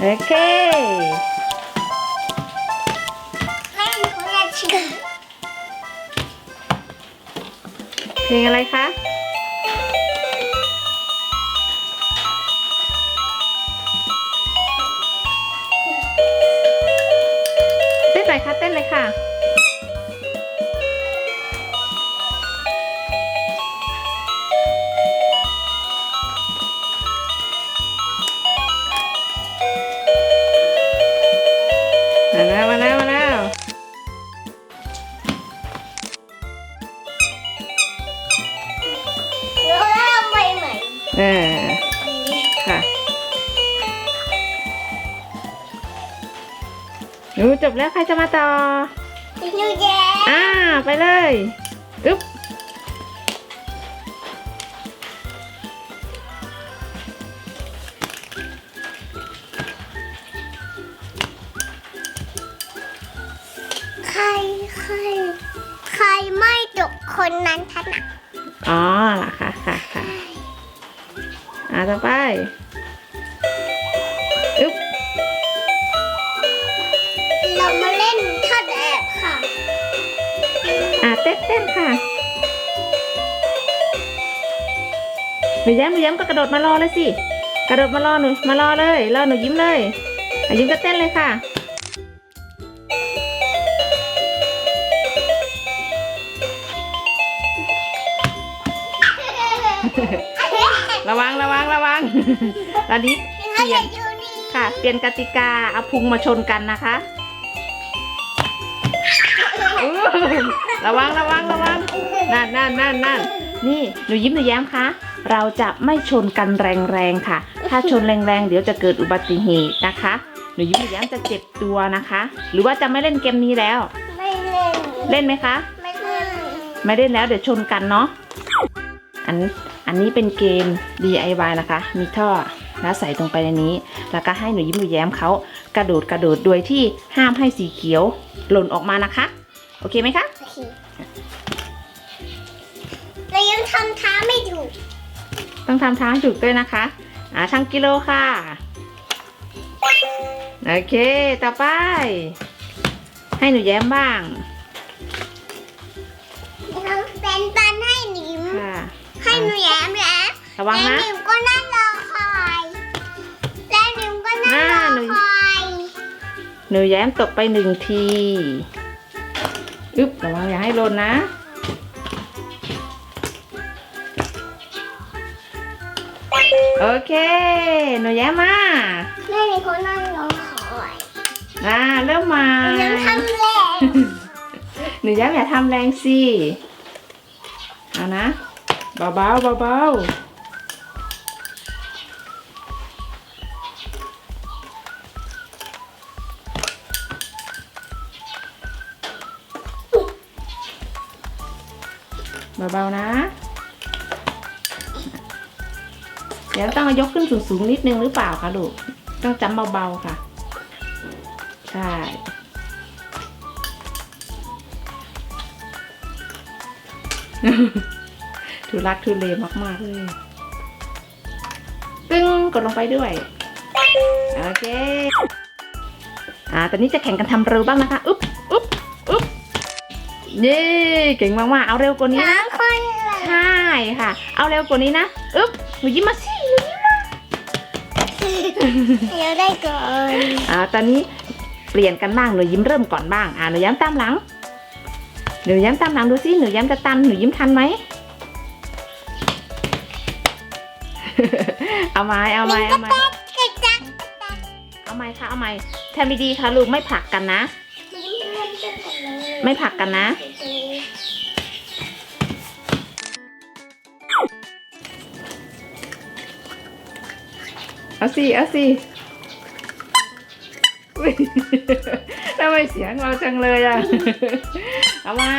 โอเคไม่รู้จะชื่อเพลงอะไรคะเต้นหน่อยค่ะเต้นเลยค่ะ ออค่ะหนูจบแล้วใครจะมาต่อหนูแย้อ่าไปเลยอึ๊บใครใคร ใครไม่จบคนนั้นถนัดอ๋อเหรอคะค่ะค่ะ อ่าต่อไปอึ๊บเรามาเล่นท่าแอบค่ะ อ่าเต้นเต้นค่ะหนูแย้มหนูแย้มก็กระโดดมารอเลยสิ กระโดดมารอหนูมารอเลยรอหนูยิ้มเลยอะยิ้มก็เต้นเลยค่ะ ระวังระวังระวัง ตอนนี้เปลี่ยนอยู่นี่ค่ะ เปลี่ยนกติกาเอาพุงมาชนกันนะคะอื้อระวังระวังระวังนั่นนั่นนั่นนั่นนี่หนูยิ้มหนูแย้มคะเราจะไม่ชนกันแรงๆค่ะ ถ้าชนแรงๆเดี๋ยวจะเกิดอุบัติเหตุนะคะ หนูยิ้มหนูแย้มจะเจ็บตัวนะคะ หรือว่าจะไม่เล่นเกมนี้แล้ว ไม่เล่น เล่นไหมคะ ไม่เล่น ไม่เล่นแล้วเดี๋ยวชนกันเนาะอัน อันนี้เป็นเกม DIY นะคะ มีท่อแล้วใส่ตรงไปในนี้ แล้วก็ให้หนูยิ้มหนูแย้มเขากระโดดกระโดดโดยที่ห้ามให้สีเขียวหล่นออกมานะคะ โอเคไหมคะโอเคเรายังทำท้าไม่ถูก ต้องทำทางให้ถูกด้วยนะคะ อ่าช่างกิโลค่ะ โอเค ต่อไป ให้หนูแย้มบ้าง ห้หนูแย้มแล้วระวังนะและหนิมก็นั่งรอคอยและหนิมก็นั่งรอ่าอหนู คอยหนูแย้มตกไปหนึ่งทีอึ๊บระวังอย่าให้หล่นนะโอเค หนูแย้มมาแม่หนิมก็นั่งรอคอยอ่าเริ่มใหมาหนูยังทำแรงหนูแย้มอย่าทำแรงสิเอานะ เบาๆเบาเบาๆนะ เดี๋ยวต้องยกขึ้นสูงๆนิดนึงหรือเปล่าคะลูก ต้องจำเบาๆค่ะ ใช่ ทุลักทุเลมาก ๆ เลย ตึ้งกดลงไปด้วย โอเค อ่า ตอนนี้จะแข่งกันทำเร็วบ้างนะคะ อุ๊บอุ๊บอุ๊บนี่เก่งมาก ๆ เอาเร็วกว่านี้นะคนใช่ค่ะ เอาเร็วกว่านี้นะอึ๊บหนูยิ้มมาสิหนูยิ้มมาเดี๋ยวได้ก่อน อ่า ตอนนี้เปลี่ยนกันบ้าง หนูยิ้มเริ่มก่อนบ้าง อ่า หนูย้ำตามหลัง หนูย้ำตามหลังดูสิ หนูย้ำจะตันหนูยิ้มทันไหม เอาไม้เอาไม้เอาไม้กระจักเอาไม้ค่ะเอาไม้แทมดีๆค่ะลูกไม่ผลักกันนะ ไม่ผลักกันนะ เอาสิเอาสิอุ๊ยทำไมเสียงเราจังเลยอะเอาไม้